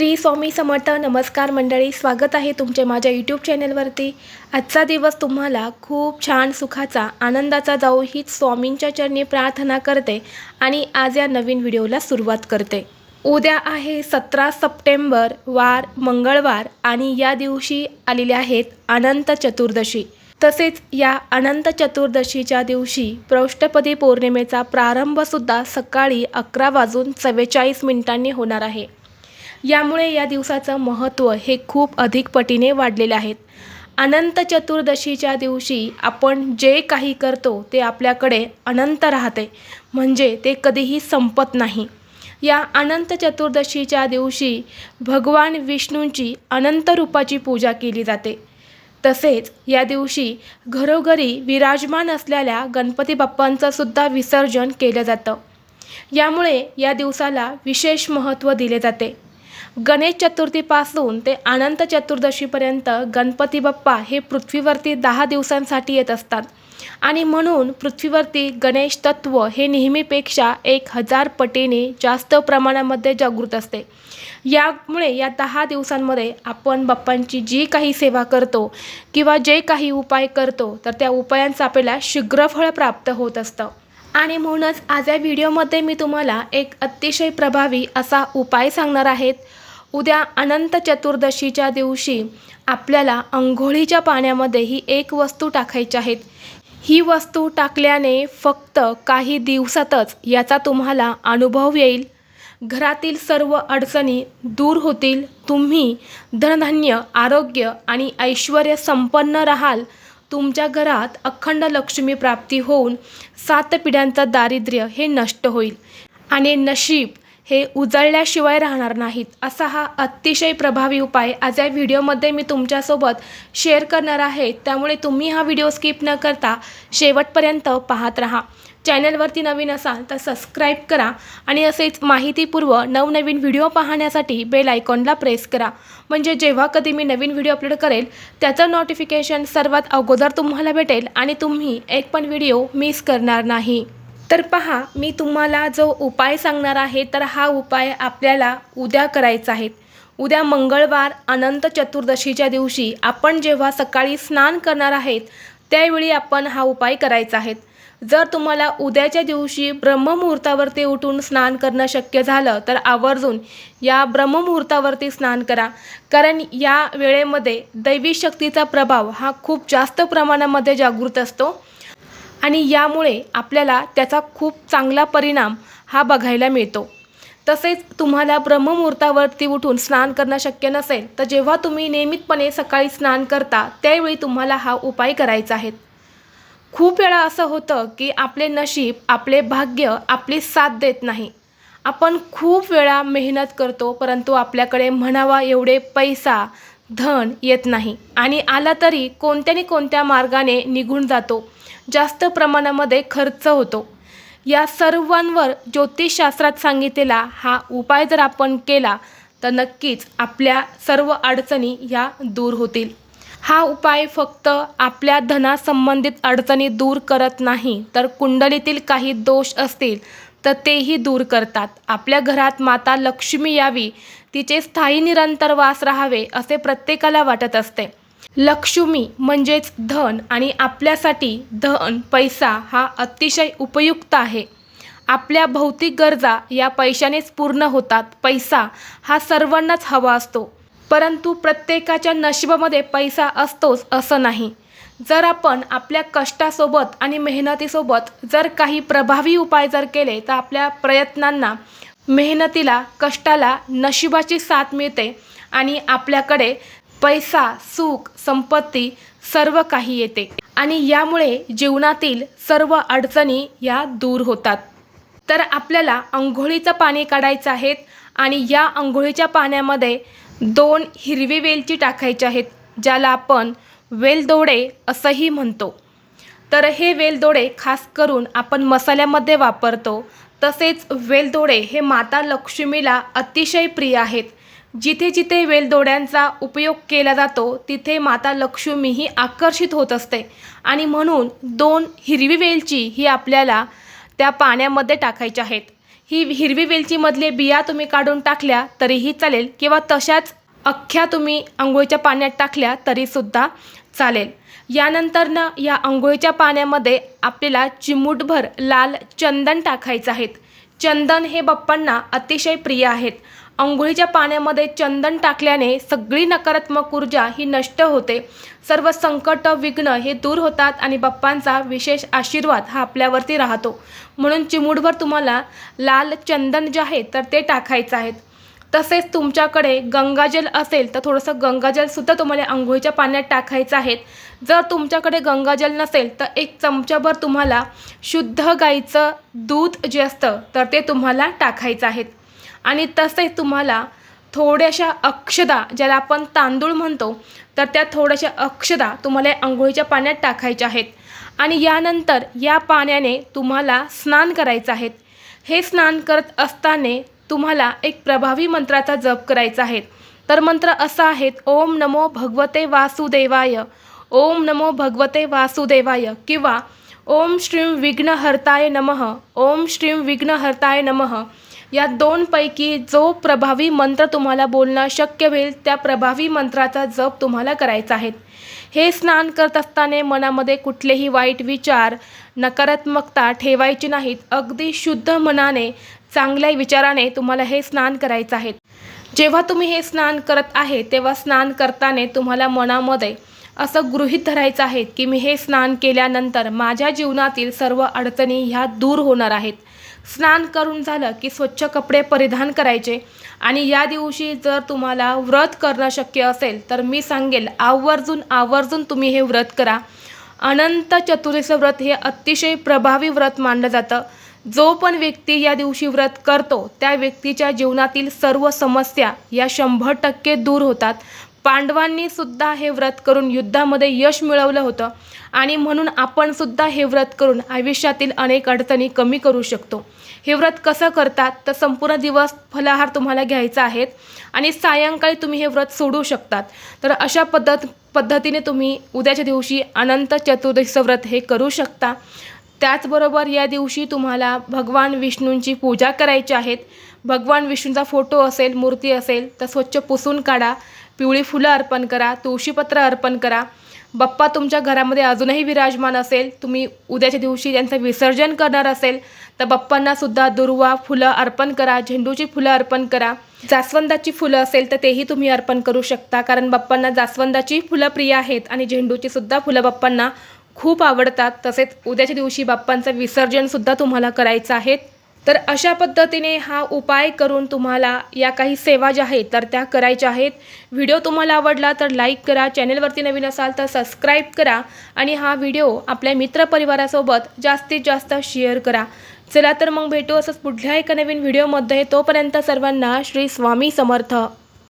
श्री स्वामी समर्थ नमस्कार मंडळी स्वागत आहे तुमचे माझ्या यूट्यूब चॅनलवरती आजचा दिवस तुम्हाला खूप छान सुखाचा आनंदाचा जाऊ हीच स्वामींच्या चरणी प्रार्थना करते आणि आज या नवीन व्हिडिओला सुरुवात करते. उद्या आहे सतरा सप्टेंबर वार मंगळवार आणि या दिवशी आलेले आहेत अनंत चतुर्दशी. तसेच या अनंत चतुर्दशीच्या दिवशी पृष्ठपदी पौर्णिमेचा प्रारंभसुद्धा सकाळी अकरा वाजून चव्वेचाळीस मिनिटांनी होणार आहे. यामुळे या दिवसाचं महत्त्व हे खूप अधिक पटीने वाढलेले आहेत. अनंत चतुर्दशीच्या दिवशी आपण जे काही करतो ते आपल्याकडे अनंत राहते. म्हणजे ते कधीही संपत नाही. या अनंत चतुर्दशीच्या दिवशी भगवान विष्णूंची अनंत रूपाची पूजा केली जाते. तसेच या दिवशी घरोघरी विराजमान असलेल्या गणपती बाप्पांचं सुद्धा विसर्जन केलं जातं. यामुळे या दिवसाला विशेष महत्त्व दिले जाते. गणेश चतुर्थीपासून ते अनंत चतुर्दशीपर्यंत गणपती बाप्पा हे पृथ्वीवरती दहा दिवसांसाठी येत असतात. आणि म्हणून पृथ्वीवरती गणेश तत्व हे नेहमीपेक्षा एक हजार पटीने जास्त प्रमाणामध्ये जागृत असते. यामुळे या दहा दिवसांमध्ये आपण बाप्पांची जी काही सेवा करतो किंवा जे काही उपाय करतो तर त्या उपायांचं आपल्याला शीघ्रफळ प्राप्त होत असतं. आणि म्हणूनच आज या व्हिडिओमध्ये मी तुम्हाला एक अतिशय प्रभावी असा उपाय सांगणार आहेत. उद्या अनंत चतुर्दशीच्या दिवशी आपल्याला अंघोळीच्या पाण्यामध्ये ही एक वस्तू टाकायची आहेत. ही वस्तू टाकल्याने फक्त काही दिवसातच याचा तुम्हाला अनुभव येईल. घरातील सर्व अडचणी दूर होतील. तुम्ही धनधान्य आरोग्य आणि ऐश्वर संपन्न राहाल. तुमच्या घरात अखंड लक्ष्मी प्राप्ती होऊन सात पिढ्यांचं दारिद्र्य हे नष्ट होईल. आणि नशीब हे उजळल्याशिवाय राहणार नाहीत असा हा अतिशय प्रभावी उपाय आज या व्हिडिओमध्ये मी तुमच्यासोबत शेअर करणार आहे. त्यामुळे तुम्ही हा व्हिडिओ स्किप न करता शेवटपर्यंत पाहत राहा. चॅनलवरती नवीन असाल तर सबस्क्राईब करा आणि असेच माहितीपूर्व नवनवीन व्हिडिओ पाहण्यासाठी बेल आयकॉनला प्रेस करा. म्हणजे जेव्हा कधी मी नवीन व्हिडिओ अपलोड करेल त्याचं नोटिफिकेशन सर्वात अगोदर तुम्हाला भेटेल आणि तुम्ही एक पण व्हिडिओ मिस करणार नाही. तर पहा मी तुम्हाला जो उपाय सांगणार आहे तर हा उपाय आपल्याला उद्या करायचा आहे. उद्या मंगळवार अनंत चतुर्दशीच्या दिवशी आपण जेव्हा सकाळी स्नान करणार आहेत त्यावेळी आपण हा उपाय करायचा आहे. जर तुम्हाला उद्याच्या दिवशी ब्रह्ममुहूर्तावरती उठून स्नान करणं शक्य झालं तर आवर्जून या ब्रह्ममुहूर्तावरती स्नान करा. कारण या वेळेमध्ये दैवी शक्तीचा प्रभाव हा खूप जास्त प्रमाणामध्ये जागृत असतो आणि यामुळे आपल्याला त्याचा खूप चांगला परिणाम हा बघायला मिळतो. तसेच तुम्हाला ब्रह्ममुहूर्तावरती उठून स्नान करणं शक्य नसेल तर जेव्हा तुम्ही नियमितपणे सकाळी स्नान करता त्यावेळी तुम्हाला हा उपाय करायचा आहे. खूप वेळा असं होतं की आपले नशीब आपले भाग्य आपली साथ देत नाही. आपण खूप वेळा मेहनत करतो परंतु आपल्याकडे म्हणावा एवढे पैसा धन येत नाही. आणि आला तरी कोणत्याने कोणत्या मार्गाने निघून जातो जास्त प्रमाणामध्ये खर्च होतो. या सर्वांवर ज्योतिषशास्त्रात सांगितलेला हा उपाय जर आपण केला तर नक्कीच आपल्या सर्व अडचणी ह्या दूर होतील. हा उपाय फक्त आपल्या धनासंबंधित अडचणी दूर करत नाही तर कुंडलीतील काही दोष असतील तर तेही दूर करतात. आपल्या घरात माता लक्ष्मी यावी तिचे स्थायी निरंतर वास राहावे असे प्रत्येकाला वाटत असते. लक्ष्मी म्हणजेच धन आणि आपल्यासाठी धन पैसा हा अतिशय उपयुक्त आहे. आपल्या भौतिक गरजा या पैशानेच पूर्ण होतात. पैसा हा सर्वांनाच हवा असतो. परंतु प्रत्येकाच्या नशिबामध्ये पैसा असतोच असं नाही. जर आपण आपल्या कष्टासोबत आणि मेहनतीसोबत जर काही प्रभावी उपाय जर केले तर आपल्या प्रयत्नांना मेहनतीला कष्टाला नशिबाची साथ मिळते आणि आपल्याकडे पैसा सुख संपत्ती सर्व काही येते. आणि यामुळे जीवनातील सर्व अडचणी या दूर होतात. तर आपल्याला आंघोळीचं पाणी काढायचं आहेत आणि या आंघोळीच्या पाण्यामध्ये दोन हिरवी वेलची टाकायची आहेत ज्याला आपण वेलदोडे असंही म्हणतो. तर हे वेलदोडे खास करून आपण मसाल्यामध्ये वापरतो. तसेच वेलदोडे हे माता लक्ष्मीला अतिशय प्रिय आहेत. जिथे जिथे वेलदोड्यांचा उपयोग केला जातो तिथे माता लक्ष्मी ही आकर्षित होत असते. आणि म्हणून दोन हिरवी वेलची ही आपल्याला त्या पाण्यामध्ये टाकायच्या आहेत. ही हिरवी वेलचीमधले बिया तुम्ही काढून टाकल्या तरीही चालेल किंवा तशाच अख्ख्या तुम्ही आंघोळीच्या पाण्यात टाकल्या तरीसुद्धा चालेल. यानंतरनं या आंघोळीच्या पाण्यामध्ये आपल्याला चिमूटभर लाल चंदन टाकायचं आहेत चंदन हे बाप्पांना अतिशय प्रिय आहेत. आंघोळीच्या पाण्यामध्ये चंदन टाकल्याने सगळी नकारात्मक ऊर्जा ही नष्ट होते. सर्व संकट विघ्न हे दूर होतात आणि बाप्पांचा विशेष आशीर्वाद हा आपल्यावरती राहतो. म्हणून चिमुडभर तुम्हाला लाल चंदन जे आहे तर ते टाकायचं आहेत तसेच तुमच्याकडे गंगाजल असेल तर थोडंसं गंगाजलसुद्धा तुम्हाला आंघोळीच्या पाण्यात टाकायचं आहेत जर तुमच्याकडे गंगाजल नसेल तर एक चमचाभर तुम्हाला शुद्ध गाईचं दूध जे असतं तर ते तुम्हाला टाकायचं आहेत आणि तसेच तुम्हाला थोड्याशा अक्षदा ज्याला आपण तांदूळ म्हणतो तर त्या थोड्याशा अक्षदा तुम्हाला आंघोळीच्या पाण्यात टाकायच्या आहेत. आणि यानंतर या पाण्याने तुम्हाला स्नान करायचं आहे. हे स्नान करत असताना तुम्हाला एक प्रभावी मंत्राचा जप करायचा आहे. तर मंत्र असा आहे ओम नमो भगवते वासुदेवाय ओम नमो भगवते वासुदेवाय किंवा ओम श्रीं विघ्नहर्ताय नमः ओम श्रीं विघ्नहर्ताय नमः या दोनपैकी जो प्रभावी मंत्र तुम्हाला बोलणं शक्य होईल त्या प्रभावी मंत्राचा जप तुम्हाला करायचा आहे. हे स्नान करत असताना मनामध्ये कुठलेही वाईट विचार नकारात्मकता ठेवायची नाहीत. अगदी शुद्ध मनाने चांगल्या विचाराने तुम्हाला हे स्नान करायचं आहे. जेव्हा तुम्ही हे स्नान करत आहे तेव्हा स्नान करताना तुम्हाला मनामध्ये असं गृहीत धरायचं आहे की मी हे स्नान केल्यानंतर माझ्या जीवनातील सर्व अडचणी ह्या दूर होणार आहेत. स्नान करून झालं की स्वच्छ कपडे परिधान करायचे. आणि या दिवशी जर तुम्हाला व्रत करणं शक्य असेल तर मी सांगेल आवर्जून आवर्जून तुम्ही हे व्रत करा. अनंत चतुर्दशीचं व्रत हे अतिशय प्रभावी व्रत मानलं जातं. जो पण व्यक्ती या दिवशी व्रत करतो त्या व्यक्तीच्या जीवनातील सर्व समस्या या शंभर टक्के दूर होतात. पांडवांनी सुद्धा हे व्रत करून युद्धामध्ये यश मिळवलं होतं. आणि म्हणून आपण सुद्धा हे व्रत करून आयुष्यातील अनेक अडचणी कमी करू शकतो. हे व्रत कसं करतात? तर संपूर्ण दिवस फलाहार तुम्हाला घ्यायचा आहे आणि सायंकाळी तुम्ही हे व्रत सोडू शकतात. तर अशा पद्धत पद्धतीने तुम्ही उद्याच्या दिवशी अनंत चतुर्दशीचं व्रत हे करू शकता. त्याचबरोबर या दिवशी तुम्हाला भगवान विष्णूंची पूजा करायची आहेत भगवान विष्णूंचा फोटो असेल मूर्ती असेल तर स्वच्छ पुसून काढा. पिवळी फुलं अर्पण करा तुळशीपत्र अर्पण करा. बाप्पा तुमच्या घरामध्ये अजूनही विराजमान असेल तुम्ही उद्याच्या दिवशी त्यांचं विसर्जन करणार असेल तर बाप्पांनासुद्धा दुर्वा फुलं अर्पण करा झेंडूची फुलं अर्पण करा. जास्वंदाची फुलं असेल तर तेही तुम्ही अर्पण करू शकता कारण बाप्पांना जास्वंदाची फुलं प्रिय आहेत आणि झेंडूची सुद्धा फुलं बाप्पांना खूप आवडतात. तसेच उद्याच्या दिवशी बाप्पांचं विसर्जनसुद्धा तुम्हाला करायचं आहे. तर अशा पद्धतीने हा उपाय करून तुम्हाला या काही सेवा ज्या आहेत तर त्या करायच्या आहेत. व्हिडिओ तुम्हाला आवडला तर लाईक करा चॅनेलवरती नवीन असाल तर सबस्क्राईब करा आणि हा व्हिडिओ आपल्या मित्रपरिवारासोबत जास्तीत जास्त शेअर करा. चला तर मग भेटू असंच पुढल्या एका नवीन व्हिडिओमध्ये. तोपर्यंत सर्वांना श्री स्वामी समर्थ.